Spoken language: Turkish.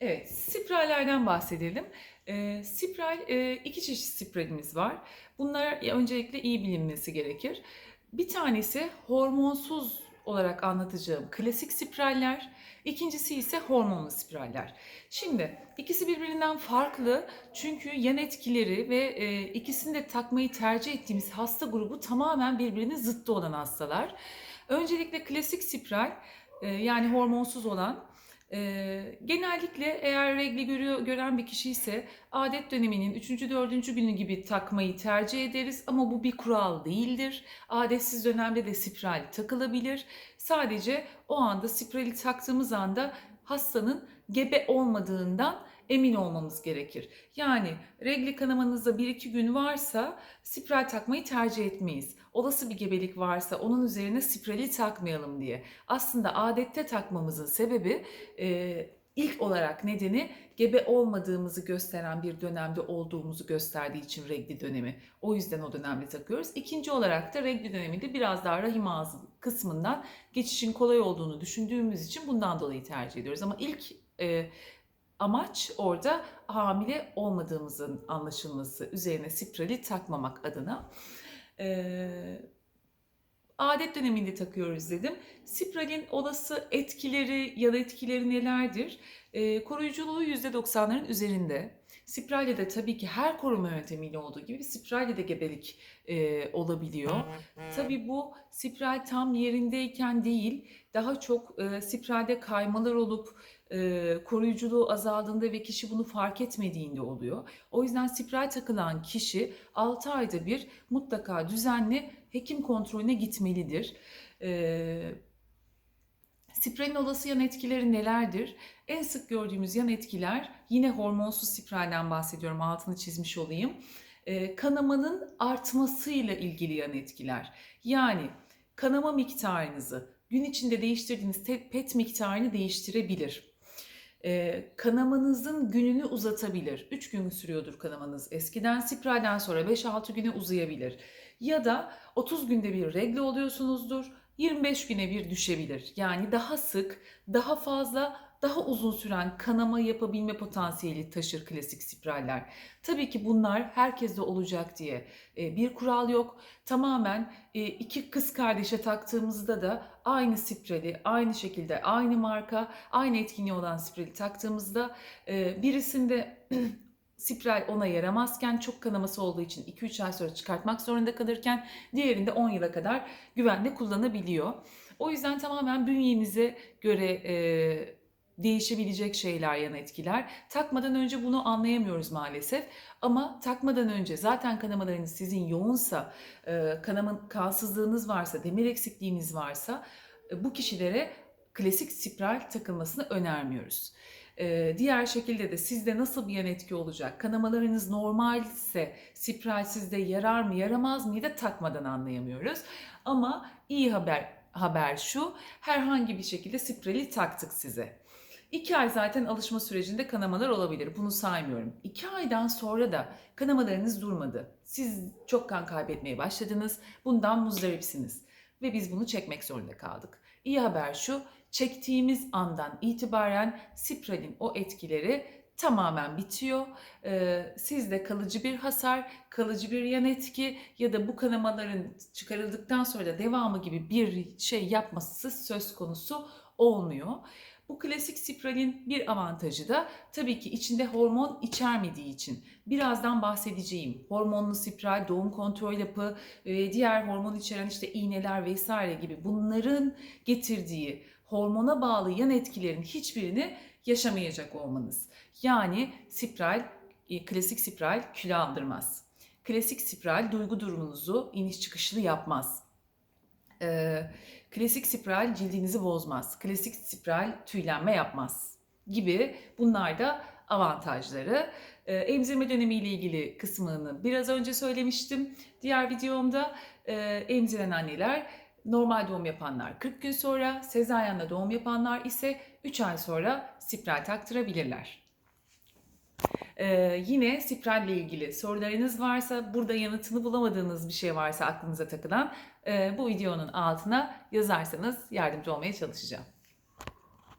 Evet, spirallerden bahsedelim. Eee, spiral, eee, iki çeşit spiralimiz var. Bunlar öncelikle iyi bilinmesi gerekir. Bir tanesi hormonsuz olarak anlatacağım klasik spiraller. İkincisi ise hormonlu spiraller. Şimdi ikisi birbirinden farklı çünkü yan etkileri ve e, ikisini de takmayı tercih ettiğimiz hasta grubu tamamen birbirine zıttı olan hastalar. Öncelikle klasik spiral e, yani hormonsuz olan Eee, genellikle eğer regli görüyor, gören bir kişi ise adet döneminin 3. 4. günü gibi takmayı tercih ederiz ama bu bir kural değildir. Adetsiz dönemde de spiral takılabilir. Sadece o anda spirali taktığımız anda hastanın gebe olmadığından emin olmamız gerekir. Yani regli kanamanızda 1-2 gün varsa spiral takmayı tercih etmeyiz. Olası bir gebelik varsa onun üzerine spirali takmayalım diye. Aslında adette takmamızın sebebi e, ilk olarak nedeni gebe olmadığımızı gösteren bir dönemde olduğumuzu gösterdiği için regli dönemi. O yüzden o dönemde takıyoruz. İkinci olarak da regli döneminde biraz daha rahim ağzı kısmından geçişin kolay olduğunu düşündüğümüz için bundan dolayı tercih ediyoruz. Ama ilk e, amaç orada hamile olmadığımızın anlaşılması, üzerine spirali takmamak adına. Ee, adet döneminde takıyoruz dedim. Spiralin olası etkileri ya da etkileri nelerdir? Ee, koruyuculuğu %90'ların üzerinde. Spiralle de tabii ki her koruma yöntemiyle olduğu gibi spiralle de gebelik e, olabiliyor. Tabii bu spiral tam yerindeyken değil, daha çok e, spiralde kaymalar olup e, koruyuculuğu azaldığında ve kişi bunu fark etmediğinde oluyor. O yüzden spiral takılan kişi 6 ayda bir mutlaka düzenli hekim kontrolüne gitmelidir. E, Spiralin olası yan etkileri nelerdir? En sık gördüğümüz yan etkiler yine hormonsuz spiralden bahsediyorum altını çizmiş olayım. E, kanamanın artmasıyla ilgili yan etkiler. Yani kanama miktarınızı gün içinde değiştirdiğiniz PET miktarını değiştirebilir. E, kanamanızın gününü uzatabilir. 3 gün sürüyordur kanamanız. Eskiden spiralden sonra 5-6 güne uzayabilir. Ya da 30 günde bir regle oluyorsunuzdur. 25 güne bir düşebilir. Yani daha sık, daha fazla, daha uzun süren kanama yapabilme potansiyeli taşır klasik spiraller. Tabii ki bunlar herkeste olacak diye e, bir kural yok. Tamamen e, iki kız kardeşe taktığımızda da aynı spirali, aynı şekilde, aynı marka, aynı etkinliği olan spirali taktığımızda e, birisinde spiral ona yaramazken çok kanaması olduğu için 2-3 ay sonra çıkartmak zorunda kalırken diğerinde 10 yıla kadar güvenle kullanabiliyor. O yüzden tamamen bünyenize göre e, değişebilecek şeyler yan etkiler. Takmadan önce bunu anlayamıyoruz maalesef. Ama takmadan önce zaten kanamalarınız sizin yoğunsa, e, kanama, kansızlığınız varsa, demir eksikliğiniz varsa e, bu kişilere klasik spiral takılmasını önermiyoruz. Ee, diğer şekilde de sizde nasıl bir yan etki olacak? Kanamalarınız normalse spiral sizde yarar mı yaramaz mı da takmadan anlayamıyoruz. Ama iyi haber haber şu herhangi bir şekilde spirali taktık size. İki ay zaten alışma sürecinde kanamalar olabilir. Bunu saymıyorum. İki aydan sonra da kanamalarınız durmadı. Siz çok kan kaybetmeye başladınız. Bundan muzdaripsiniz. Ve biz bunu çekmek zorunda kaldık. İyi haber şu, çektiğimiz andan itibaren spiralin o etkileri tamamen bitiyor. Ee, sizde kalıcı bir hasar, kalıcı bir yan etki ya da bu kanamaların çıkarıldıktan sonra da devamı gibi bir şey yapması söz konusu olmuyor. Bu klasik spiralin bir avantajı da tabii ki içinde hormon içermediği için. Birazdan bahsedeceğim. Hormonlu spiral, doğum kontrol yapı ve diğer hormon içeren işte iğneler vesaire gibi bunların getirdiği hormona bağlı yan etkilerin hiçbirini yaşamayacak olmanız. Yani spiral, e, klasik spiral kilo aldırmaz. Klasik spiral duygu durumunuzu iniş çıkışlı yapmaz. Ee, klasik spiral cildinizi bozmaz. Klasik spiral tüylenme yapmaz gibi bunlar da avantajları. Ee, emzirme dönemi ile ilgili kısmını biraz önce söylemiştim. Diğer videomda e, emziren anneler normal doğum yapanlar 40 gün sonra, sezaryenle doğum yapanlar ise 3 ay sonra spiral taktırabilirler. Ee, yine spiral ile ilgili sorularınız varsa, burada yanıtını bulamadığınız bir şey varsa aklınıza takılan e, bu videonun altına yazarsanız yardımcı olmaya çalışacağım.